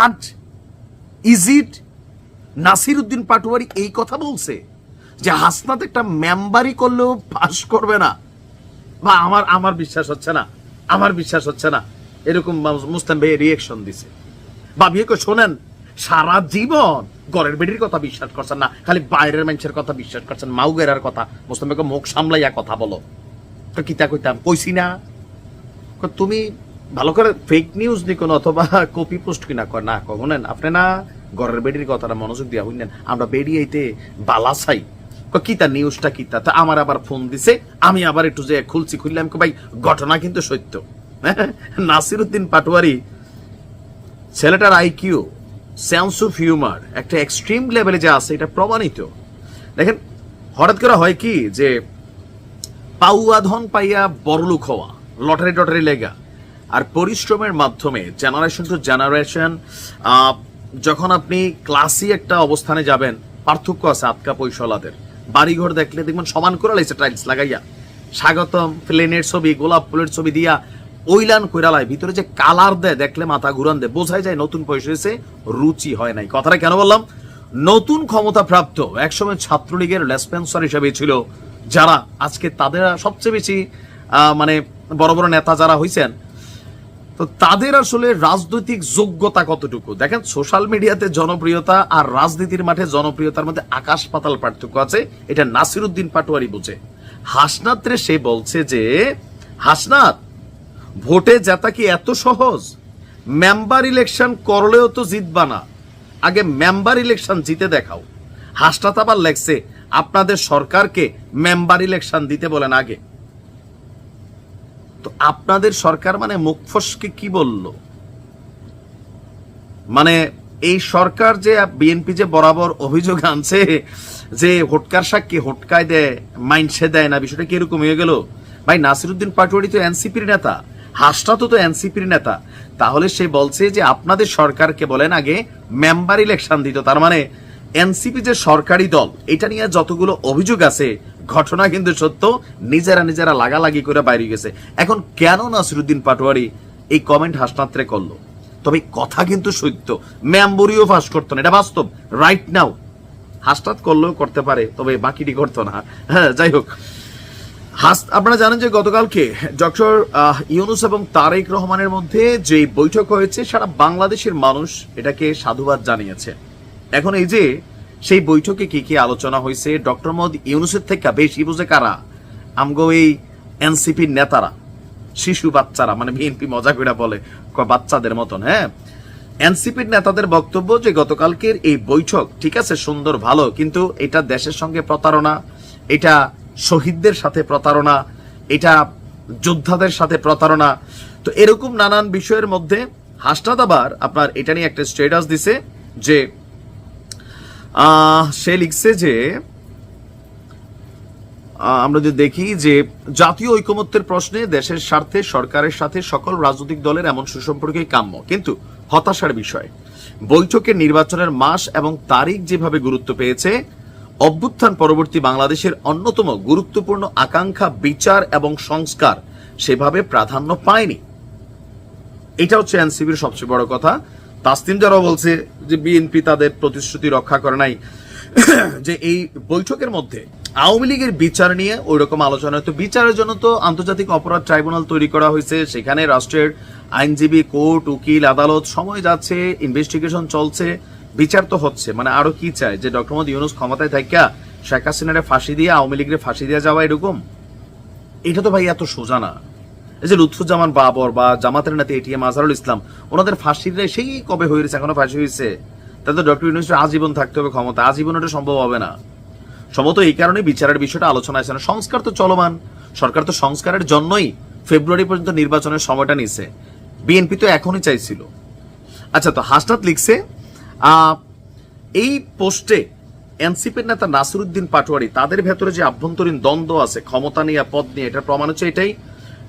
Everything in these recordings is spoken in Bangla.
আট ইজ ইট নাসির উদ্দিন পাটোয়ারি এই কথা বলছে যে হাসনাত একটা মেম্বারি করলেও পাস করবে না। বা আমার আমার বিশ্বাস হচ্ছে না, আমার বিশ্বাস হচ্ছে না, এরকম মুস্তান ভাই রিয়েকশন দিছে। বা বিয়ে শোনেন, সারা জীবন ঘরের বেডির কথা বিশ্বাস করছেন না, খালি বাইরের মানুষের কথা বিশ্বাস করছেন মাউগেরার কথা, মুস্তান ভাইকে মুখ সামলাইয়া কথা বলো। তো কিতা কইতাম? কইছি না। তুমি ভালো করে ফেক নিউজ নিকোন অথবা কপি পোস্ট কিনা কর না কখনেন আপনি না ঘরের বেডির কথাটা মনোযোগ দিয়া হইলেন আমরা বেডি আইতে বালা চাই। কিতা নিউজটা কিতা তা? আমার আবার ফোন দিছে, আমি আবার একটু যে খুলছি খুললাম ভাই, ঘটনা কিন্তু সত্য। নাসিরুদ্দিন পাটোয়ারি, ছেলেটার আইকিউ সেন্স অফ হিউমার একটা এক্সট্রিম লেভেলে যে আছে, এটা প্রমাণিত। দেখেন, হঠাৎ করে হয় কি যে, পাউয়া ধন পাইয়া বড়লোক হওয়া লটারি টটারি লেগা আর পরিশ্রমের মাধ্যমে জেনারেশন টু জেনারেশন যখন আপনি ক্লাসি একটা অবস্থানে যাবেন, পার্থক্য আছে আটকা পয়সলাদের বাড়িঘর দেখলে দেখবেন সমান করে লাইছে টাইলস লাগাইয়া। স্বাগতম প্লেনের ছবি, গোলাপ ফুলের ছবি দিয়া ওইলান কইরালায় ভিতরে যে কালার দেয়, দেখলে মাথা ঘুরান দেয়। বোঝাই যায় নতুন পয়সা এসে রুচি হয় নাই। কথাটা কেন বললাম? নতুন ক্ষমতা প্রাপ্ত একসময় ছাত্রলীগের লেসপেন্সার হিসেবে ছিল যারা, আজকে তাদের সবচেয়ে বেশি মানে বড় বড় নেতা যারা হইছেন তো তাদের আসলে রাজনৈতিক যোগ্যতা কতটুকু? দেখেন সোশ্যাল মিডিয়াতে জনপ্রিয়তা আর রাজনীতির মাঠে জনপ্রিয়তার মধ্যে আকাশ পাতাল পার্থক্য আছে। এটা নাসিরুদ্দিন পাটোয়ারি বুঝে। হাসনাত্রে সে বলছে যে, হাসনাত, ভোটে জেতা কি এত সহজ? মেম্বার ইলেকশন করলেও তো জিতবা না। আগে মেম্বার ইলেকশন জিতে দেখাও। হাসনাত আবার লেখছে, আপনাদের সরকারকে মেম্বার ইলেকশন দিতে বলেন আগে। তো আপনাদের সরকার মানে মুখফসকে কি বলল? মানে এই সরকার যে বিএনপি যে বরাবর অভিযোগ আনছে যে হোটকার সাক্ষী হোটকায় দেয় মাইনসে দেয় না, বিষয়টা কি এরকম হয়ে গেল? ভাই, নাসিরুদ্দিন পাটোয়ারি তো এনসিপির নেতা হাসটা তো তো এনসিপির নেতা। তাহলে সে বলছে যে আপনাদের সরকারকে বলেন আগে মেম্বার ইলেকশন দিত, তার মানে এনসিপি যে সরকারি দল, এটা নিয়ে যতগুলো অভিযোগ আছে ঘটনা কিন্তু সত্য, নিজেরা নিজেরা লাগালাগি করে বাইরে গেছে। এখন কেন নাসিরুদ্দিন পাটোয়ারি এই কমেন্ট হাসনাত্রে করল? তবে কথা কিন্তু সত্য। মেম্বরিও ফাঁস করতো না, এটা বাস্তব রাইট নাও হাসনাত করলেও করতে পারে, তবে বাকিটি করতো না। হ্যাঁ যাই হোক। হাস আপনারা জানেন যে গতকালকে ডক্টর ইউনুস এবং তারেক রহমানের মধ্যে যে বৈঠক হয়েছে, সারা বাংলাদেশের মানুষ এটাকে সাধুবাদ জানিয়েছে। এখন এই যে সেই বৈঠকে কি কি আলোচনা হয়েছে? ডক্টর মোহাম্মদ ইউনুসের থেকে বেশি বুঝে কারা? আমগো এই এনসিপির নেতারা, শিশু বাচ্চারা মানে বিএনপি মজা করে বলে বাচ্চাদের মতন হ্যাঁ? এনসিপির নেতাদের বক্তব্য যে গতকালকের এই বৈঠক, ঠিক আছে, সুন্দর, ভালো, কিন্তু এটা দেশের সঙ্গে প্রতারণা, এটা শহীদদের সাথে প্রতারণা, এটা যোদ্ধাদের সাথে প্রতারণা, তো এরকম নানান বিষয়ের মধ্যে হাসনাত আবার আপনার এটা নিয়ে একটা স্টেটাস দিছে যে সে লিখছে যে আমরা যদি দেখি যে জাতীয় ঐকমত্যের প্রশ্নে দেশের স্বার্থে, সরকারের সাথে সকল রাজনৈতিক দলের এমন সুসম্পর্কই কাম্য। কিন্তু হতাশার বিষয় বৈঠকে নির্বাচনের মাস এবং তারিখ যেভাবে গুরুত্ব পেয়েছে, অভ্যুত্থান পরবর্তী বাংলাদেশের অন্যতম গুরুত্বপূর্ণ আকাঙ্ক্ষা, বিচার এবং সংস্কার সেভাবে প্রাধান্য পায়নি। এটা হচ্ছে এনসিবির সবচেয়ে বড় কথা। তাসতিম যারাও বলছে যে বিএনপি তাদের প্রতিশ্রুতি রক্ষা করে নাই। যে এই বৈঠকের মধ্যে আওয়ামী লীগের বিচার নিয়ে ওই রকম আলোচনা তো বিচারের জন্য তো আন্তর্জাতিক অপরাধ ট্রাইব্যুনাল তৈরি করা হয়েছে। সেখানে রাষ্ট্রের আইনজীবী, কোর্ট, উকিল, আদালত সময় যাচ্ছে ইনভেস্টিগেশন চলছে, বিচার তো হচ্ছে। মানে আরও কি চায়? যে ডক্টর মোহাম্মদ ইউনুস ক্ষমতায় থাকিয়া শেখ হাসিনারে ফাঁসি দিয়ে, আওয়ামী লীগের ফাঁসি দিয়ে যাওয়া এরকম? এটা তো ভাই এত সোজা না। এই যে লুৎফুজ্জামান বাবর বা জামাতের নাতি এটিএম আজহারুল ইসলাম, ওনাদের রায় সেই কবে হয়ে হয়েছে? এখনও ফাঁসি হয়েছে। তাদের ডক্টর ইউনুস আজীবন থাকতে হবে ক্ষমতা। আজীবন ওটা সম্ভব হবে না। সম্ভবত এই কারণে বিচারের বিষয়টা আলোচনা আছে না। সংস্কার তো চলমান। সরকার তো সংস্কারের জন্যই ফেব্রুয়ারি পর্যন্ত নির্বাচনের সময়টা নিছে বিএনপি তো এখনই চাইছিল। আচ্ছা তো হাসনাত লিখছে এই পোস্টে এনসিপির নেতা নাসিরুদ্দিন পাটোয়ারি, তাদের ভেতরে যে আভ্যন্তরীণ দ্বন্দ্ব আছে, ক্ষমতা নিয়ে, পদ নিয়ে, এটার প্রমাণ হচ্ছে এটাই।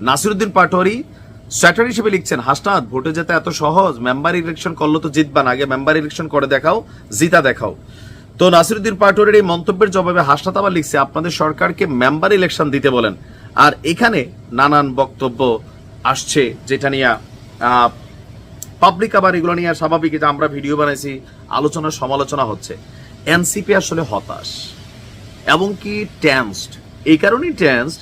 নাসিরুদ্দিন পাটোয়ারি স্যাটার হিসেবে লিখছেন, হাসনাত, ভোটে যেতে এত সহজ, মেম্বার ইলেকশন করলে তো জিতবা আগে মেম্বার ইলেকশন করে দেখাও, জিতা দেখাও। তো নাসিরুদ্দিন পাটোয়ারির এই মন্তব্যের জবাবে হাসনাত আবার লিখছে, আপনাদের সরকারকে মেম্বার ইলেকশন দিতে বলেন। আর এখানে নানান বক্তব্য আসছে যেটা নিয়ে পাবলিক আবার এগুলো নিয়ে স্বাভাবিক যে আমরা ভিডিও বানাইছি, আলোচনা, সমালোচনা হচ্ছে। এনসিপি আসলে হতাশ এবং কি টেন্সড এই কারণেই টেন্সড